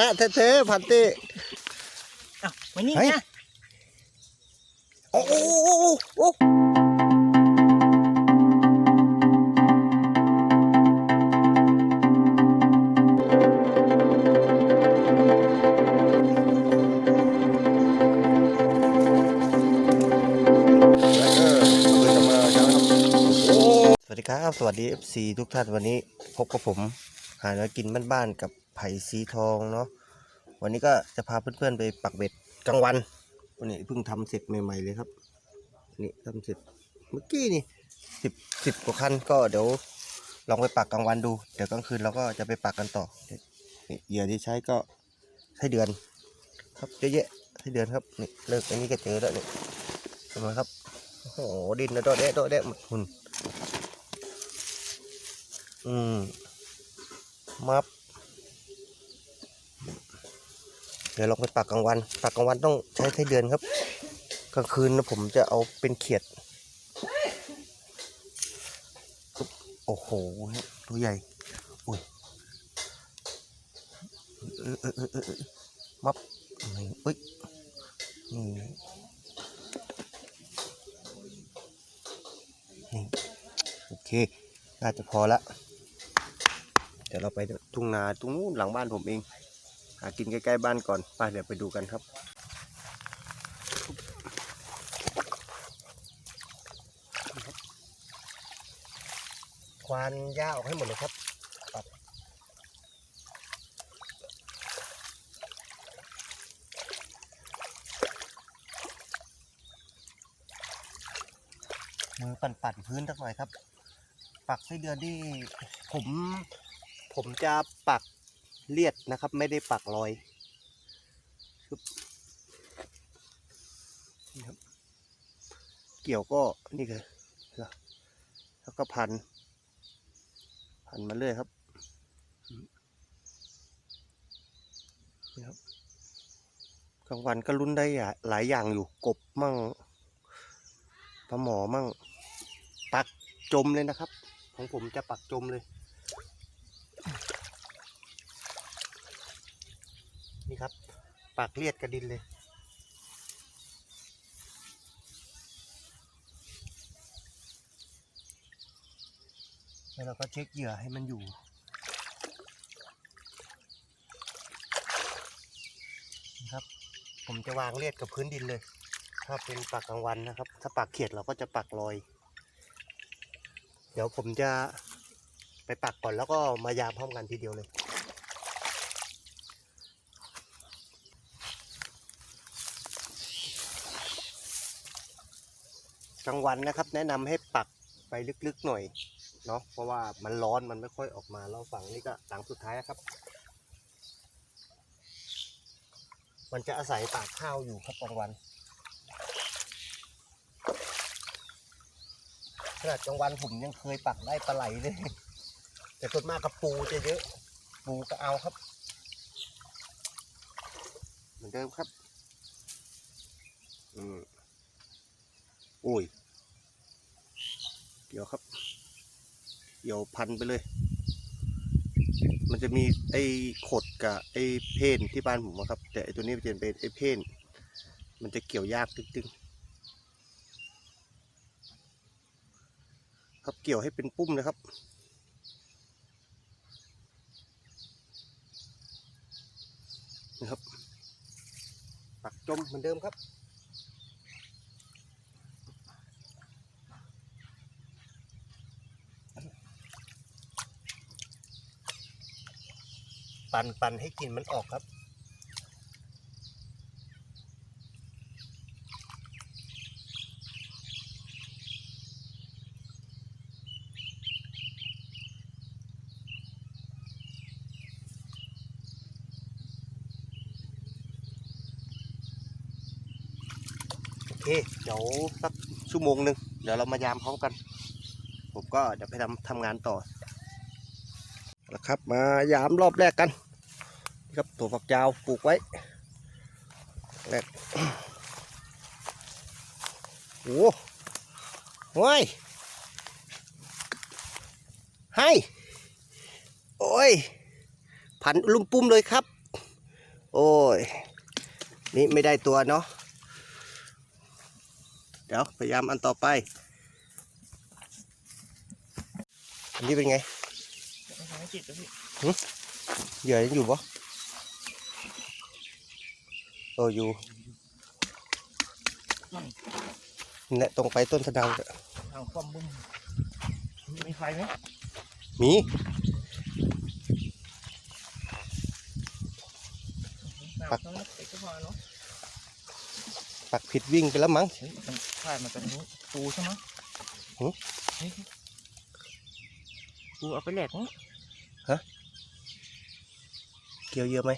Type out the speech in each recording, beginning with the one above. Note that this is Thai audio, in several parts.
นะแท้ๆพันเต้เอ้ามานี่เฮ้ยนะโอ้โอ้โอ้โอ้โอ้สวัสดีครับ สวัสดี FC ทุกท่านวันนี้พบกับผม หาเนื้อกินบ้านๆกับไผ่สีทองเนาะวันนี้ก็จะพาเพื่อนๆไปปักเบ็ดกลางวันวันนี้เพิ่งทำเสร็จใหม่ๆเลยครับนี่ทำเสร็จเมื่อกี้นี่สิบสิบกว่าคันก็เดี๋ยวลองไปปักกลางวันดูเดี๋ยวกลางคืนเราก็จะไปปักกันต่อนี่เหยื่อที่ใช้ก็ไส้เดือน ครับเยอะแยะไส้เดือนครับนี่เลิกอันนี้ก็เจอแล้วนี่เห็นไหมครับโอ้โหดินนะโดดเดะโดดเดะหมดหุ่นอืมมับ เดี๋ยวลองไปปักกลางวัน ปักกลางวันต้องใช้ไส้เดือนครับ กลางคืนนะผมจะเอาเป็นเขียด โอ้โห ตัวใหญ่ อุ้ยเออเออเออเออเออมับนี่เอ้ย นี่ นี่ โอเค น่าจะพอละ เดี๋ยวเราไปทุ่งนาตรงนู้นหลังบ้านผมเอง หากินใกล้ๆบ้านก่อนไปเดี๋ยวไปดูกันครับควานหญ้าออกให้หมดเลยครับปัดมือปั่นๆพื้นสักหน่อยครับ ปักไส้เดือนที่ผม ผมจะปัก เลียดนะครับ ไม่ได้ปักรอยนี่ครับ เกี่ยวก็นี่เลยแล้วก็พัน พันมาเรื่อยครับนี่ครับกลางวันก็ลุ้นได้หลายอย่างอยู่กบมั่งปลาหมอมั่งปักจมเลยนะครับ ของผมจะปักจมเลย นี่ครับปักเลียดกระดินเลย แล้วเราก็เช็คเหยื่อให้มันอยู่นะครับ ผมจะวางเลียดกับพื้นดินเลย ถ้าเป็นปักกลางวันนะครับ ถ้าปักเขียดเราก็จะปักลอย เดี๋ยวผมจะไปปักก่อนแล้วก็มายามพร้อมกันทีเดียวเลย กลางวันนะครับ แนะนำให้ปักไปลึกๆหน่อยเนาะเพราะว่ามันร้อนมันไม่ค่อยออกมาแล้วฝั่งนี้ก็หลังสุดท้ายนะครับ มันจะอาศัยปากข้าวอยู่ครับกลางวันขนาดกลางวันผมยังเคยปักได้ปลาไหลเลย แต่ส่วนมากกับปูจะเยอะ ปูก็เอาครับ เหมือนเดิมครับ อืม โอ้ยเดี๋ยวครับเดี๋ยวพันไปเลย มันจะมีไอ้ขดกับไอ้เพนที่บ้านผมอะครับ แต่ไอ้ตัวนี้มันจะเป็นไอ้เพนมันจะเกี่ยวยากตึงๆครับเกี่ยวให้เป็นปุ้มนะครับนะครับ ปักจมเหมือนเดิมครับ ปั่นปั่นให้กลิ่นมันออกครับโอเคเดี๋ยวสักชั่วโมงหนึ่งเดี๋ยวเรามายามพร้อมกัน ผมก็เดี๋ยวไปทำทำงานต่อแล้วครับ มายามรอบแรกกัน ครับตัวฝักยาวปลูกไว้แรกโอ้โห้ยให้โอ้ยพันลุ่มปุ้มเลยครับ โอ้ย นี่ไม่ได้ตัวเนาะเดี๋ยวพยายามอันต่อไป อันนี้เป็นไงไม่จิตแล้วพี่เหยื่อยังอยู่ปะ โอ้อยู่นี่แหละตรงไปต้นสะเดาเนี่ยทางความบึ้มมีไฟไหมมีปักต้องเด็กก็พอเนาะปักผิดวิ่งไปแล้วมั้งเฮ้ยมันพลาดมาจากนี้ปูใช่ไหมหือเฮ้ยปูเอาไปแหลกมั้งเกี่ยวเยอะไหม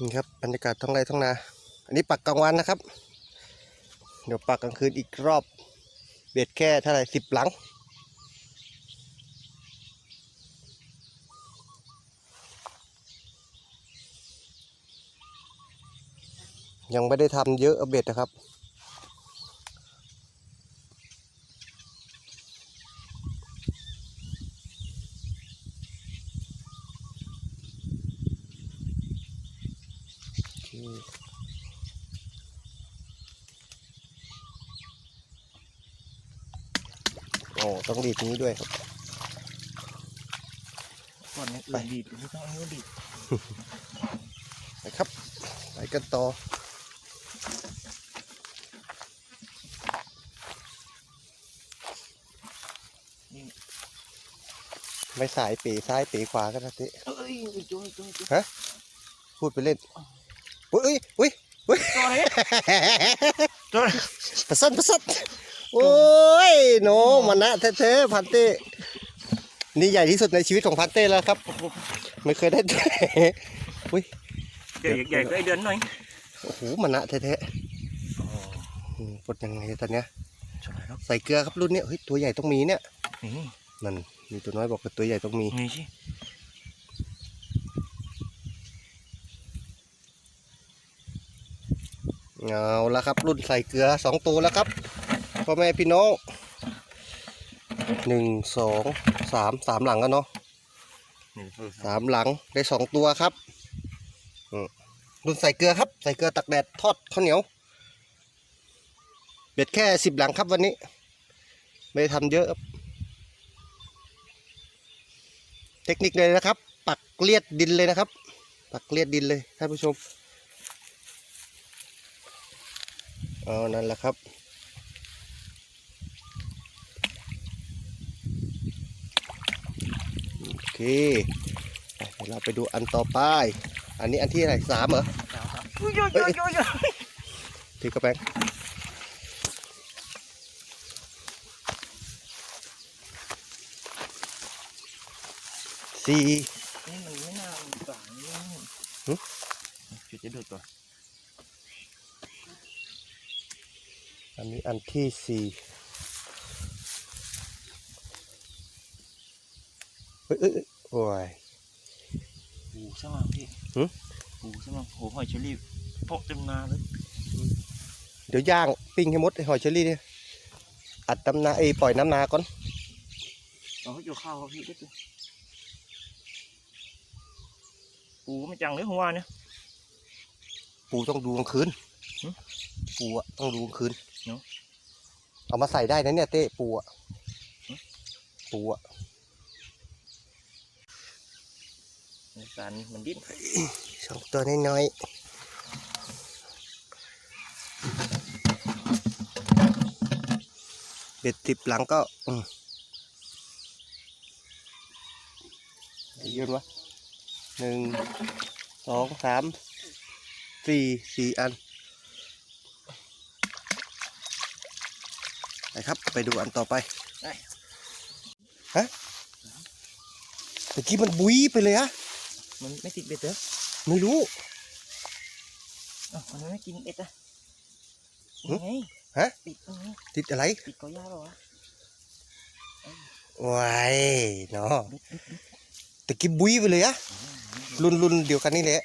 นี่ครับบรรยากาศท้องไร่ท้องนา อันนี้ปักกลางวันนะครับ เดี๋ยวปักกลางคืนอีกรอบ เบ็ดแค่เท่าไหร่สิบหลัง ยังไม่ได้ทำเยอะเอาเบ็ดนะครับ โอ้ต้องดีดนี้ด้วยครับก่อนนี้อื่นดีดไม่ต้องเอานิ้วดีดนะครับไปกันต่อไม่สายปีซ้ายปีขวากันนะติเอ้ยจุ๊ยจุ๊ยจุ๊ยพูดไปเล่น อุ้ยอุ้ยอุ้ยตัวไหนตัวไหนประสันประสันโอ้ยโนมันนะแท้ๆพันเต้นี่ใหญ่ที่สุดในชีวิตของพันเต้แล้วครับ ไม่เคยได้อุ้ยใหญ่ใหญ่ก็ไอเดือนหน่อยโอ้โหมันนะแท้ๆอืมปลดยังไงตอนเนี้ยใช่แล้วใส่เกลือครับรุ่นเนี้ยเฮ้ยตัวใหญ่ต้องมีเนี่ยนี่นั่นมีตัวน้อยบอกว่าตัวใหญ่ต้องมีมีสิ เอาละครับ รุ่นใส่เกลือสองตัวแล้วครับพ่อแม่พี่น้องหนึ่งสองสามสามหลังกันเนาะสามหลังได้สองตัวครับรุ่นใส่เกลือครับ ใส่เกลือตักแดดทอดข้าวเหนียว เบ็ดแค่สิบหลังครับวันนี้ ไม่ได้ทำเยอะเทคนิคเลยนะครับ ปักเลียดดินเลยนะครับ ปักเลียดดินเลยท่านผู้ชม เอานั่นแหละครับ โอเคไปเดี๋ยวเราไปดูอันต่อไป อันนี้อันที่อะไรสามเหรออุ้ยโยโยโยโยที่กระแปงสี่นี่มันไม่น่าสางนี่หึจุดจะดูดตัวอัน นี้อันที่สี่เอ้ยเอ้ยเอ้ยโอ้ยปูใช่ไหมพี่หึปูใช่ไหมโหหอยเชอรี่โปะเต็มนาเลยเดี๋ยวย่างปิ้งให้หมดไอ้หอยเชอรี่เนี่ยอัดน้ำนาเอยปล่อยน้ำนาก่อนเอาให้อยู่ข้าวครับพี่ได้สิปูไม่จังเลยหัวเนี่ยปูต้องดูกลางคืนหึปูอะต้องดูกลางคืน เนอะเอามาใส่ได้นะเนี่ยเต้ปูอะหึปูอะในการมันดิ้นสองตัวน้อยๆเบ็ดติบหลังก็อืมเยอะวะหนึ่งสองสามสี่สี่อัน ไปครับ ไปดูอันต่อไปได้ฮะเมื่อกี้มันบุยไปเลยอะมันไม่ติดเบ็ดเหรอไม่รู้อ้าวมันไม่กินเอ็ดอะหึไงฮะติดตรงนี้ติดอะไรติดกอย่าเปล่าวะว้ายเนาะตะกี้บุยไปเลยอะรุ่นรุ่นเดียวกันนี่แหละ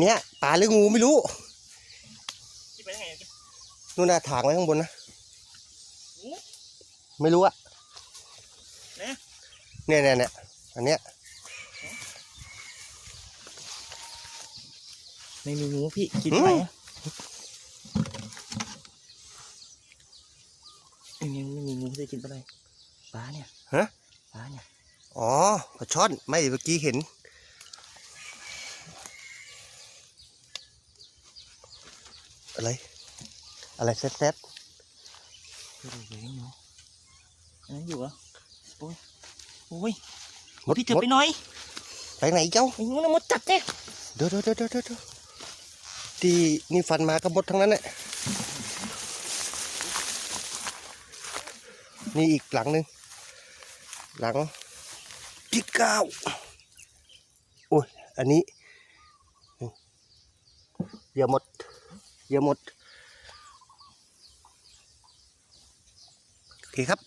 เดี๋ยวอันเนี้ยปลาหรืองูไม่รู้กินไปได้ไงกินนู่นน่ะถางไว้ข้างบนนะงูไม่รู้อะไหนอะเนี่ยเนี่ยเนี่ยอันเนี้ยไม่มีงูพี่กินไปอะไม่มีไม่มีงูจะกินไปเลยปลาเนี่ยปลาเนี่ยอ๋อปลาช่อนไม่เมื่อกี้เห็น อะไร อะไรแซ่บเฮ้ยเฮ้ยเนาะอันนั้นอยู่เหรอโอ้ยโอ้ยๆมดพี่เถือะไปหน่อย ไปไหนเจ้าไอ้งูน่ะมดจับเจ้เดี๋ยวเดี๋ยวเดี๋ยวเดี๋ยวเดี๋ยวที่นี่ฟันมากระบดทั้งนั้นแหละนี่อีกหลังหนึ่งหลังที่เก้าโอ้ยอันนี้เหยื่อหมด เยื่อหมด โอเคครับ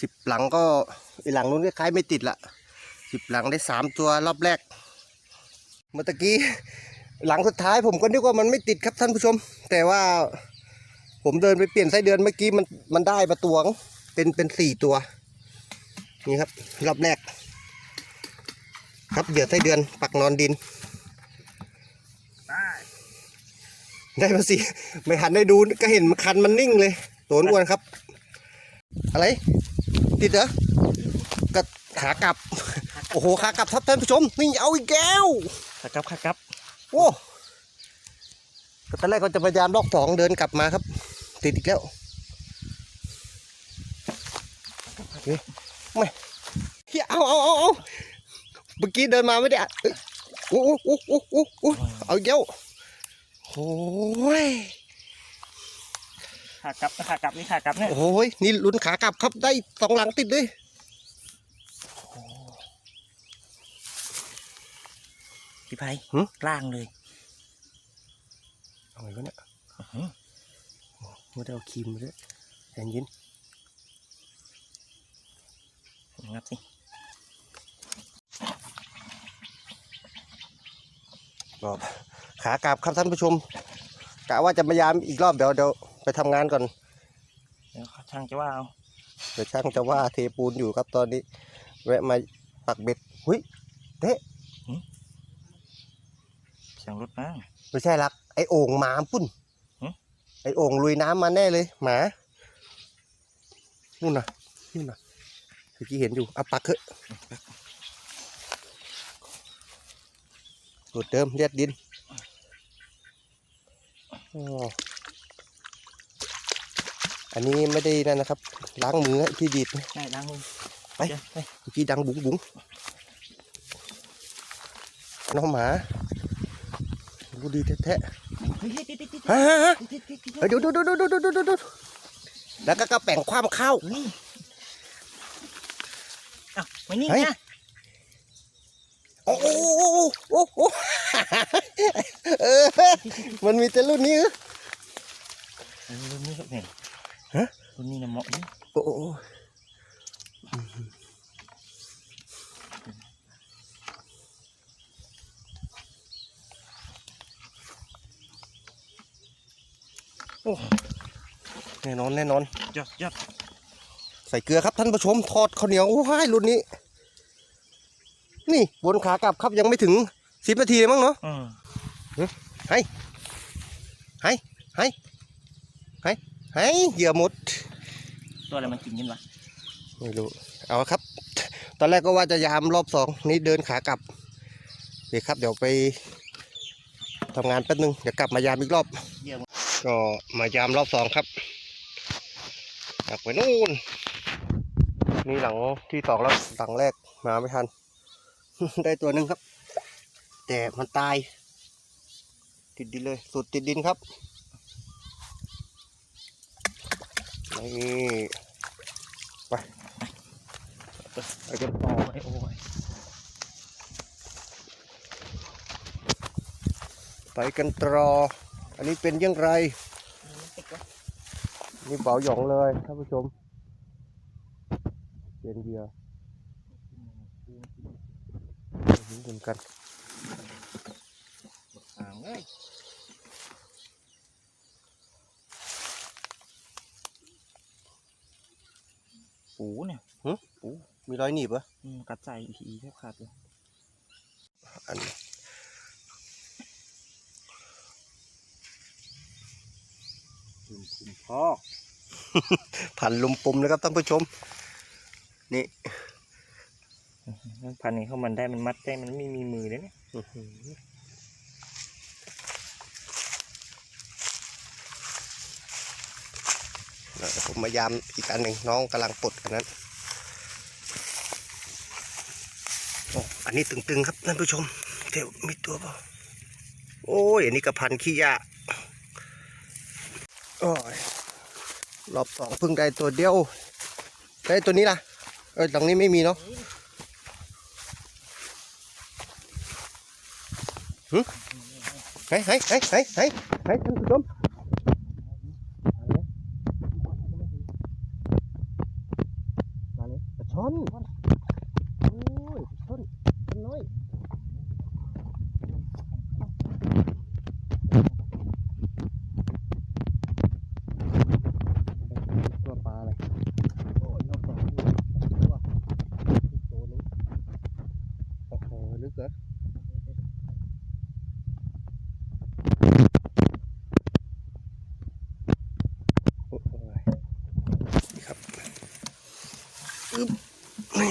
สิบหลังก็อีหลังนู้นคล้ายไม่ติดละสิบหลังได้สามตัวรอบแรก เมื่อกี้หลังสุดท้ายผมก็นึกว่ามันไม่ติดครับท่านผู้ชม แต่ว่าผมเดินไปเปลี่ยนไส้เดือนเมื่อกี้มันมันได้มาตัวงเป็นเป็นสี่ตัว นี่ครับรอบแรก ครับเหยื่อไส้เดือนปักนอนดิน ได้มาสิไม่หันได้ดูก็เห็นมันคันมันนิ่งเลยตัวอ้วนครับ อะไร ติดเหรอก็ขากลับ โอ้โหขากลับครับท่านผู้ชมนี่เอาอีกแก้วขากับขากับ โอ้ตอนแรกก็จะพยายามลอกสองเดินกลับมาครับ ติดอีกแล้วเฮ้ยไม่เฮ้ยเอาเอาเอาเอาเมื่อกี้เดินมาไม่ได้อะเอ้ยโอ้โอ้โอ้โอ้โอ้โอ้เอาอีกแล้ว โอ้ยขากับนะขากับนี่ขากับเนี่ยโอ้ยนี่ลุ้นขากลับครับได้สองหลังติดเลยพี่ไผ่หึล่างเลยเอาไงวะเนี่ยอื้อหือไม่ได้เอาครีมมาด้วยแอนยินงับสิก็ ขากลับครับท่านผู้ชมกะว่าจะพยายามอีกรอบเดี๋ยวเดี๋ยวไปทำงานก่อนเดี๋ยวช่างจะว่าเอาเดี๋ยวช่างจะว่าเทปูนอยู่ครับตอนนี้ แวะมาปักเบ็ดหุยเตะเสียงรถนะไม่ใช่ลักไอโอ่งหมาปุ้นหึไอโอ่งลุยน้ำมาแน่เลย หมานู่นน่ะนู่นน่ะเมื่อกี้เห็นอยู่เอาปักเถอะสูตรเดิมเลียดดิน อ๋ออันนี้ไม่ได้นั่นนะครับ ล้างมือที่ดีดได้ล้างมือไปเดี๋ยวไปเมื่อกี้ดังบุ๋งบุ๋งน้องหมาดูดีแท้เฮ้ยติดติดติดๆฮะฮะฮะติดติดติดเฮ้ยดูดูดูดูดูดูดูดูดูแล้วก็กระแป่งความเข้าเฮ้ยอ้าวไม่นี่เฮ้ยนะโอ้โหโอ้โห เออ มันมีแต่รุ่นนี้เหรอเออรุ่นนี้ครับเนี่ยฮะรุ่นนี้นะเหมาะนี่โอ้โหโอ้แน่นอนแน่นอนยอดยอดใส่เกลือครับท่านผู้ชมทอดข้าวเหนียวว้ายรุ่นนี้ นี่บนขากลับครับยังไม่ถึงสิบนาทีเลยมั้งเนาะ อืมให้ให้ให้เหยื่อหมด ตัวอะไรมันกินกันวะไม่รู้ เอาครับ ตอนแรกก็ว่าจะยามรอบสองนี่เดินขากลับเดี๋ยวครับ เดี๋ยวไปทำงานแป๊บนึง เดี๋ยวกลับมายามอีกรอบเยี่ยมก็มายามรอบสองครับกลับไปนู่น นี่หลังที่สองแล้วหลังแรกมาไม่ทัน ได้ตัวหนึ่งครับ แต่มันตาย ติดดินเลยสุดติดดินครับนี่ไปไปกันต่อโอ้ยโอ้ยไปกันตรอ อันนี้เป็นยังไงนี่เบาหยองเลยท่านผู้ชมเป็นเหยื่อเหมือนกัน อ่าเอ้ยปูเนี่ยมีรอยหนีบเหรออืมกัดใจอีแทบขาดเลยอันนี้คุมคุมพอกพันลุมปุ่มนะครับท่านผู้ชม นี่พันนี้เข้ามันได้มันมัดได้มันไม่มีมือเลยเนี่ย อื้อหือแล้วเดี๋ยายามอีกอันหนึ่งน้องกำลังปลดกันนั้นโอ้อันนี้ตึงๆครับท่านผู้ชมเดี๋ยวมีตัวเปล่าโอ้ยอันนี้กระพันขี้ยาโอ้ยรอบสองเพิ่งได้ตัวเดียว ได้ตัวนี้ล่ะ เออตรงนี้ไม่มีเนาะเฮ้ยเฮ้ยเฮ้ยเฮ้ยเฮ้ยเฮ้ยท่านผู้ชมมาเลยปลาช่อนโอ้ยปลาช่อนตัวน้อยตัวปลาเลยโอ้ยนอกจากนี้ตัวอีกตัวนึงโอ้โหลึกเหรอโอ้โหนี่ครับอึ๊บนี่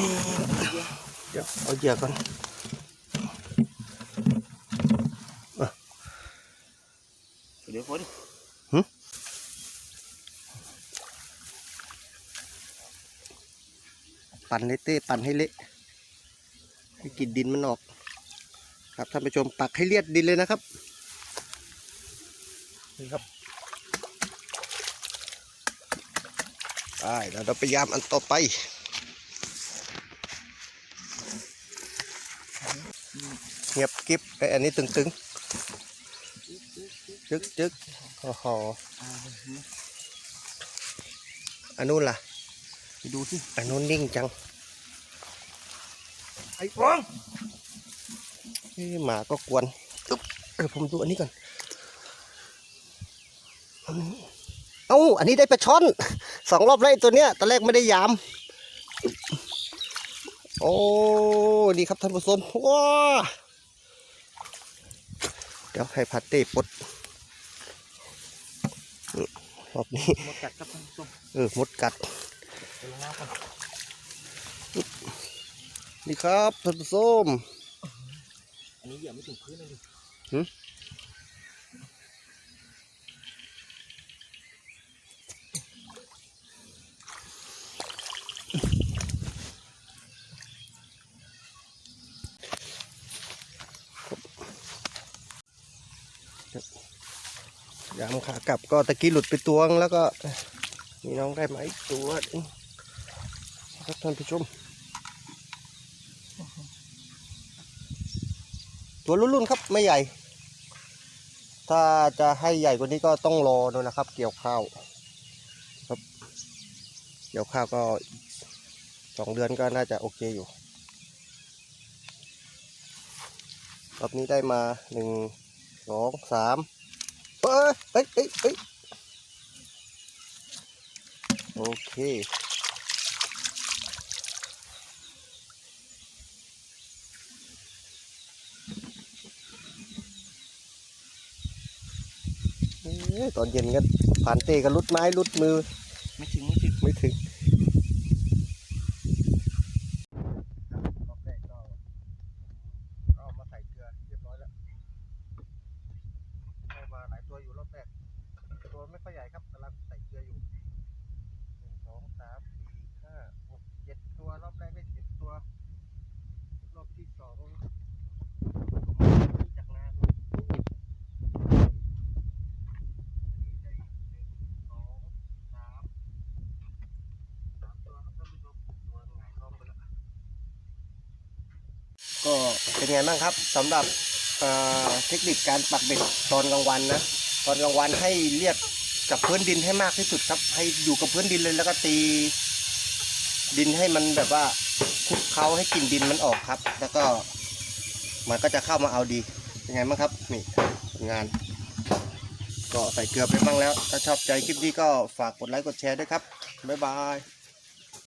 เดี๋ยวเอาเหยื่อก่อนเดี๋ยวคนปั่นให้เต้ปั่นให้เละให้ กลินดินมันออก ครับท่านผู้ชมปักให้เลียดดินเลยนะครับนี่ครับไปแล้วเราพยายามอันต่อไปเงียบกริบไอยอันนี้ตึงๆจึกจึกโอ้โหอันนู้นล่ะไปดูที่อันนู้นนิ่งจังไอ้ฟองเอ้ยหมาก็กวนอึ๊บเดี๋ยวผมดูอันนี้ก่อนอันนี้เอ้าอันนี้ได้ปลาช่อนสองรอบแล้วไอ้ตัวเนี้ยตอนแรกไม่ได้ยาม โอ้ดีครับท่านผู้ชมว้าเดี๋ยวให้พัตเต้ปลดอืมรอบนี้หมดกัดครับท่านผู้ชมเออมดกัดไปลง น้ำก่อนนี่ครับท่านผู้ชมอันนี้เหยียบไม่ถึงพื้นเลยดิหึยามขากลับก็ตะกี้หลุดไปตัวงแล้วก็มีน้องได้ไหมาอีกตัวหนึ่งครับท่านผู้ชม ตัวรุ่นๆครับไม่ใหญ่ ถ้าจะให้ใหญ่กว่านี้ก็ต้องรอดูนะครับ เกี่ยวข้าวครับ เกี่ยวข้าวก็สองเดือนก็น่าจะโอเคอยู่รอบนี้ได้มาหนึ่งสองสามเอ้ยเอ้ยเอ้ยเอ้ยโอเค ตอนเย็นก็ผ่านเตะก็ลุดไม้ลุดมือ ไม่ถึงไม่ถึง ไม่ถึงรอบแรกก็เอามาใส่เกลือเรียบร้อยแล้วได้มาหลายตัวอยู่รอบแรก ตัวไม่ค่อยใหญ่ครับกำลังใส่เกลืออยู่หนึ่งสองสามสี่ห้าหกเจ็ดตัวรอบแรกได้เจ็ดตัว รอบที่สองจากนาดูอันนี้ได้หนึ่งสองสาม สามตัวครับท่านผู้ชมตัวหงายท้องไปแล้วก็ เป็นไงบ้างครับสำหรับเเทคนิคการปักเบ็ดตอนกลางวันนะตอนกลางวันให้เรียกกับพื้นดินให้มากที่สุดครับ ให้อยู่กับพื้นดินเลยแล้วก็ตี ดินให้มันแบบว่าคุกเคล้าให้กลิ่นดินมันออกครับ แล้วก็มันก็จะเข้ามาเอาดีเป็นไงบ้างครับนี่งาน ก็ใส่เกลือไปบ้างแล้ว ถ้าชอบใจคลิปนี้ก็ฝากกดไลค์กดแชร์ด้วยครับบ๊ายบาย